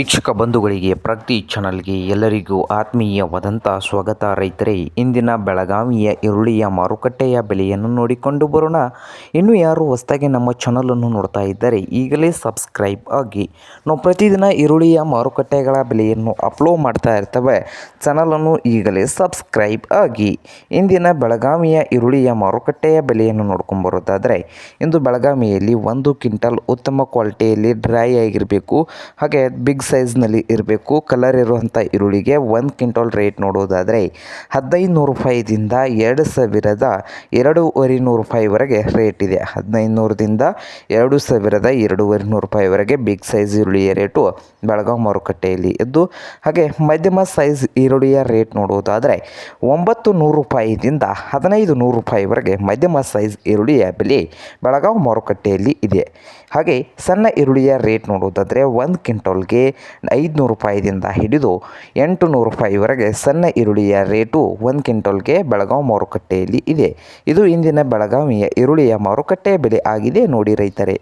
ವೀಕ್ಷಕ ಬಂಧುಗಳಿಗೆ ಪ್ರಗತಿ ಚಾನಲ್ಗೆ ಎಲ್ಲರಿಗೂ ಆತ್ಮೀಯವಾದಂಥ ಸ್ವಾಗತ. ರೈತರೇ, ಇಂದಿನ ಬೆಳಗಾವಿಯ ಈರುಳ್ಳಿಯ ಮಾರುಕಟ್ಟೆಯ ಬೆಲೆಯನ್ನು ನೋಡಿಕೊಂಡು ಬರೋಣ. ಇನ್ನು ಯಾರು ಹೊಸದಾಗಿ ನಮ್ಮ ಚಾನಲನ್ನು ನೋಡ್ತಾ ಇದ್ದರೆ ಈಗಲೇ ಸಬ್ಸ್ಕ್ರೈಬ್ ಆಗಿ. ನಾವು ಪ್ರತಿದಿನ ಈರುಳ್ಳಿಯ ಮಾರುಕಟ್ಟೆಗಳ ಬೆಲೆಯನ್ನು ಅಪ್ಲೋಡ್ ಮಾಡ್ತಾ ಇರ್ತವೆ. ಚಾನಲನ್ನು ಈಗಲೇ ಸಬ್ಸ್ಕ್ರೈಬ್ ಆಗಿ. ಇಂದಿನ ಬೆಳಗಾವಿಯ ಈರುಳ್ಳಿಯ ಮಾರುಕಟ್ಟೆಯ ಬೆಲೆಯನ್ನು ನೋಡ್ಕೊಂಡು ಬರೋದಾದರೆ, ಇಂದು ಬೆಳಗಾವಿಯಲ್ಲಿ ಒಂದು ಕ್ವಿಂಟಲ್ ಉತ್ತಮ ಕ್ವಾಲಿಟಿಯಲ್ಲಿ ಡ್ರೈ ಆಗಿರಬೇಕು. ಹಾಗೆ ಬಿಗ್ ಸೈಜ್ನಲ್ಲಿ ಇರಬೇಕು. ಕಲರ್ ಇರುವಂಥ ಈರುಳ್ಳಿಗೆ ಒಂದು ಕ್ವಿಂಟಲ್ ರೇಟ್ ನೋಡೋದಾದರೆ ಹದಿನೈದು ನೂರು ರೂಪಾಯಿದಿಂದ ಎರಡು ಸಾವಿರದ ಎರಡೂವರೆ ನೂರು ರೂಪಾಯಿವರೆಗೆ ರೇಟ್ ಇದೆ. ಹದಿನೈದು ನೂರದಿಂದ ಎರಡು ಸಾವಿರದ ಎರಡೂವರೆ ನೂರು ರೂಪಾಯಿವರೆಗೆ ಬಿಗ್ ಸೈಜ್ ಈರುಳ್ಳಿಯ ರೇಟು ಬೆಳಗಾವಿ ಮಾರುಕಟ್ಟೆಯಲ್ಲಿ ಇದ್ದು, ಹಾಗೆ ಮಧ್ಯಮ ಸೈಜ್ ಈರುಳ್ಳಿಯ ರೇಟ್ ನೋಡೋದಾದರೆ ಒಂಬತ್ತು ನೂರು ರೂಪಾಯಿದಿಂದ ಹದಿನೈದು ನೂರು ರೂಪಾಯಿವರೆಗೆ ಮಧ್ಯಮ ಸೈಜ್ ಈರುಳ್ಳಿಯ ಬೆಲೆ ಬೆಳಗಾವಿ ಮಾರುಕಟ್ಟೆಯಲ್ಲಿ ಇದೆ. ಹಾಗೆ ಸಣ್ಣ ಈರುಳ್ಳಿಯ ರೇಟ್ ನೋಡೋದಾದರೆ ಒಂದು ಕ್ವಿಂಟಲ್ಗೆ ಐದುನೂರು ರೂಪಾಯಿದಿಂದ ಹಿಡಿದು ಎಂಟು ನೂರು ರೂಪಾಯಿವರೆಗೆ ಸಣ್ಣ ಈರುಳ್ಳಿಯ ರೇಟು ಒಂದು ಕ್ವಿಂಟಲ್ಗೆ ಬೆಳಗಾವಿ ಮಾರುಕಟ್ಟೆಯಲ್ಲಿ ಇದೆ. ಇದು ಇಂದಿನ ಬೆಳಗಾವಿಯ ಈರುಳ್ಳಿಯ ಮಾರುಕಟ್ಟೆ ಬೆಲೆ ಆಗಿದೆ, ನೋಡಿ ರೈತರೇ.